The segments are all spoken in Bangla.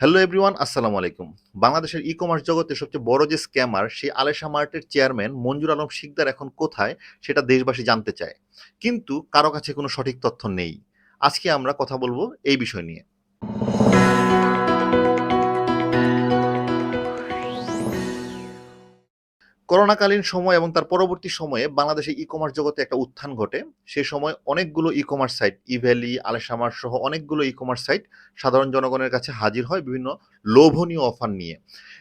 হ্যালো এভরিওয়ান আসসালামু আলাইকুম। বাংলাদেশের ই কমার্স জগতে সবচেয়ে বড় যে স্ক্যামার সেই আলেশা মার্টের চেয়ারম্যান মঞ্জুর আলম শিকদার এখন কোথায় সেটা দেশবাসী জানতে চায়। কিন্তু কারও কাছে কোনো সঠিক তথ্য নেই। আজকে আমরা কথা বলব এই বিষয় নিয়ে। করোনাকালীন সময় এবং তার পরবর্তী সময়ে বাংলাদেশে ই কমার্স জগতে একটা উত্থান ঘটে। সে সময় অনেকগুলো ই কমার্স সাইট ইভ্যালি আলেশামার সহ অনেকগুলো ই কমার্স সাইট সাধারণ জনগণের কাছে হাজির হয় বিভিন্ন লোভনীয় অফার নিয়ে।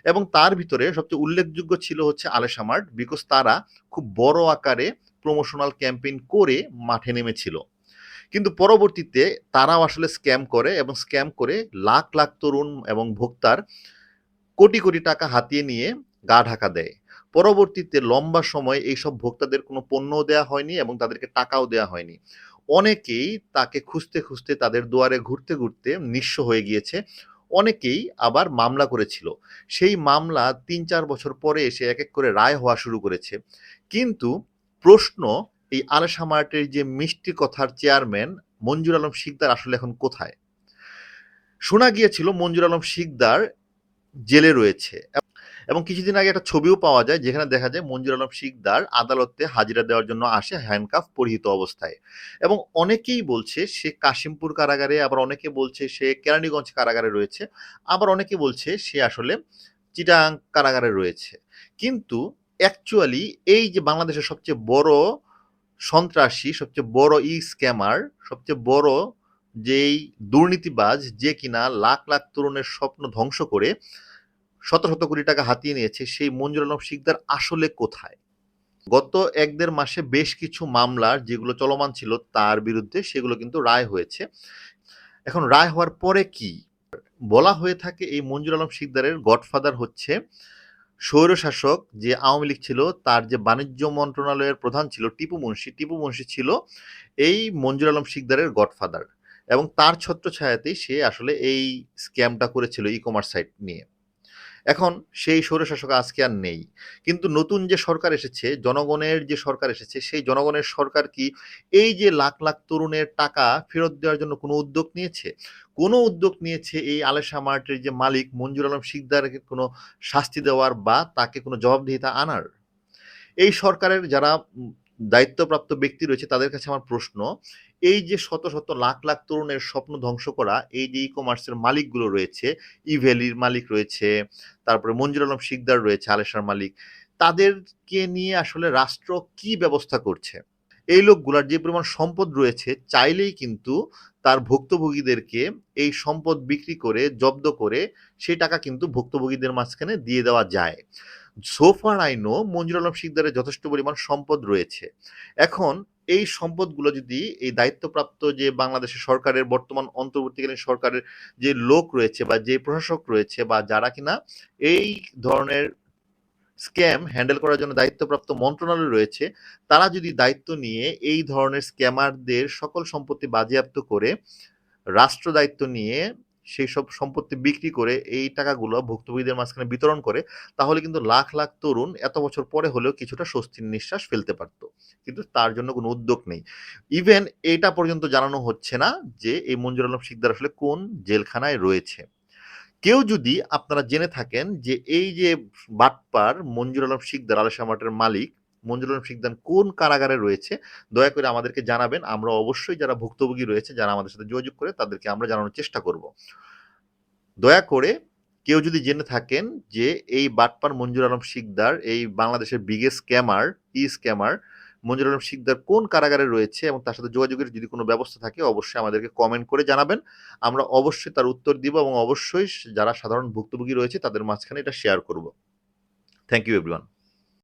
এবং তার ভিতরে সবচেয়ে উল্লেখযোগ্য ছিল হচ্ছে আলেশামার্ট বিকজ তারা খুব বড় আকারে প্রমোশনাল ক্যাম্পেইন করে মাঠে নেমেছিল। কিন্তু পরবর্তীতে তারাও আসলে স্ক্যাম করে এবং স্ক্যাম করে লাখ লাখ তরুণ এবং ভোক্তার কোটি কোটি টাকা হাতিয়ে নিয়ে গা ঢাকা দেয়। পরবর্তীতে লম্বা সময় এইসব ভোক্তাদের কোনো পণ্যও দেওয়া হয়নি এবং তাদেরকে টাকাও দেওয়া হয়নি। অনেকেই তাকে খুঁজতে খুঁজতে তাদের দুয়ারে ঘুরতে ঘুরতে নিঃস্ব হয়ে গিয়েছে। অনেকেই আবার মামলা করেছিল। সেই মামলা তিন চার বছর পরে এসে এক এক করে রায় হওয়া শুরু করেছে। কিন্তু প্রশ্ন এই আলেশা মার্টের যে মিষ্টি কথার চেয়ারম্যান মঞ্জুর আলম শিকদার আসলে এখন কোথায়? শোনা গিয়েছিল মঞ্জুর আলম শিকদার জেলে রয়েছে। এবং কিছুদিন আগে একটা ছবিও পাওয়া যায় যেখানে দেখা যায় মঞ্জুর আলম শিকদার আদালতে হাজিরা দেওয়ার জন্য আসে হ্যান্ডকাফ পরিহিত অবস্থায়। এবং অনেকেই বলছে সে কাশিমপুর কারাগারে, আবার অনেকে বলছে সে কেরানীগঞ্জ কারাগারে রয়েছে, আবার অনেকে বলছে সে আসলে চিটাং কারাগারে রয়েছে। কিন্তু অ্যাকচুয়ালি এই যে বাংলাদেশের সবচেয়ে বড় সন্ত্রাসী, সবচেয়ে বড় ই স্ক্যামার সবচেয়ে বড় যেই দুর্নীতিবাজ যে কিনা লাখ লাখ তরুণের স্বপ্ন ধ্বংস করে শত শত কোটি টাকা হাতিয়ে নিয়েছে সেই মঞ্জুর আলম শিকদার আসলে কোথায়? গত এক দেড় মাসে বেশ কিছু মামলার যেগুলো চলমান ছিল তার বিরুদ্ধে সেগুলো কিন্তু রায় হয়েছে। এখন রায় হওয়ার পরে কি? বলা হয়ে থাকে এই মঞ্জুর আলম শিকদারের গডফাদার হচ্ছে স্বৈরশাসক যে আওয়ামী লীগ ছিল, তার যে বাণিজ্য মন্ত্রণালয়ের প্রধান ছিল টিপু মুন্সি। টিপু মুন্সি ছিল এই মঞ্জুর আলম শিকদারের গডফাদার এবং তার ছত্রছায়াতেই সে আসলে এই স্ক্যামটা করেছিল ই কমার্স সাইট নিয়ে। এখন সেই স্বৈরশাসক আজকে আর নেই। কিন্তু নতুন যে সরকার এসেছে, জনগণের যে সরকার এসেছে, সেই জনগণের সরকার কি এই যে লাখ লাখ তরুণের টাকা ফেরত দেওয়ার জন্য কোনো উদ্যোগ নিয়েছে? কোনো উদ্যোগ নিয়েছে এই আলেশা মার্টের যে মালিক মঞ্জুর আলম শিকদারকে কোনো শাস্তি দেওয়ার বা তাকে কোনো জবাবদিহিতা আনার? এই সরকারের যারা দায়িত্বপ্রাপ্ত ব্যক্তি রয়েছে, তাদের কাছে আমার প্রশ্ন এই যে শত শত লাখ লাখ তরুণের স্বপ্ন ধ্বংস করা, এই যে ই কমার্সের মালিকগুলো রয়েছে ই ভ্যালির মালিক রয়েছে, তারপরে মঞ্জুর আলম শিকদার রয়েছে আলেশার মালিক, তাদেরকে নিয়ে আসলে রাষ্ট্র কি ব্যবস্থা করছে? এই লোকগুলার যে পরিমাণ সম্পদ রয়েছে, চাইলেই কিন্তু তার ভুক্তভোগীদেরকে এই সম্পদ বিক্রি করে, জব্দ করে সেই টাকা কিন্তু ভুক্তভোগীদের মাঝখানে দিয়ে দেওয়া যায়। সোফার আইনও মঞ্জুর আলম শিকদারের যথেষ্ট পরিমাণ সম্পদ রয়েছে। এখন এই সম্পদগুলো যদি এই দায়িত্বপ্রাপ্ত যে বাংলাদেশের সরকারের, বর্তমান অন্তর্বর্তীকালীন সরকারের যে লোক রয়েছে বা যে প্রশাসক রয়েছে বা যারা কিনা এই ধরনের স্ক্যাম হ্যান্ডেল করার জন্য দায়িত্বপ্রাপ্ত মন্ত্রণালয় রয়েছে, তারা যদি দায়িত্ব নিয়ে এই ধরনের স্ক্যামারদের সকল সম্পত্তি বাজেয়াপ্ত করে, রাষ্ট্র দায়িত্ব নিয়ে সেই সব সম্পত্তি বিক্রি করে এই টাকাগুলো ভুক্তভোগীদের মাঝখানে বিতরণ করে, তাহলে কিন্তু লাখ লাখ তরুণ এত বছর পরে হলেও কিছুটা স্বস্তির নিঃশ্বাস ফেলতে পারতো। কিন্তু তার জন্য কোনো উদ্যোগ নেই। ইভেন এটা পর্যন্ত জানানো হচ্ছে না যে এই মঞ্জুর আলম শিকদার আসলে কোন জেলখানায় রয়েছে। কেউ যদি আপনারা জেনে থাকেন যে এই যে বাটপার মঞ্জুর আলম শিকদার, আলেশা মার্টের মালিক মঞ্জুর আলম শিকদার কোন কারাগারে রয়েছে, দয়া করে আমাদেরকে জানাবেন। আমরা অবশ্যই যারা ভুক্তভোগী রয়েছে, যারা আমাদের সাথে যোগাযোগ করে, তাদেরকে আমরা জানানোর চেষ্টা করব। দয়া করে কেউ যদি জেনে থাকেন যে এই বাটপার মঞ্জুর আলম শিকদার, এই বাংলাদেশের বিগেস্ট স্ক্যামার ই স্ক্যামার মঞ্জুর আলম শিকদার কোন কারাগারে রয়েছে এবং তার সাথে যোগাযোগের যদি কোনো ব্যবস্থা থাকে, অবশ্যই আমাদেরকে কমেন্ট করে জানাবেন। আমরা অবশ্যই তার উত্তর দিব এবং অবশ্যই যারা সাধারণ ভুক্তভোগী রয়েছে, তাদের মাঝখানে এটা শেয়ার করব। Thank you everyone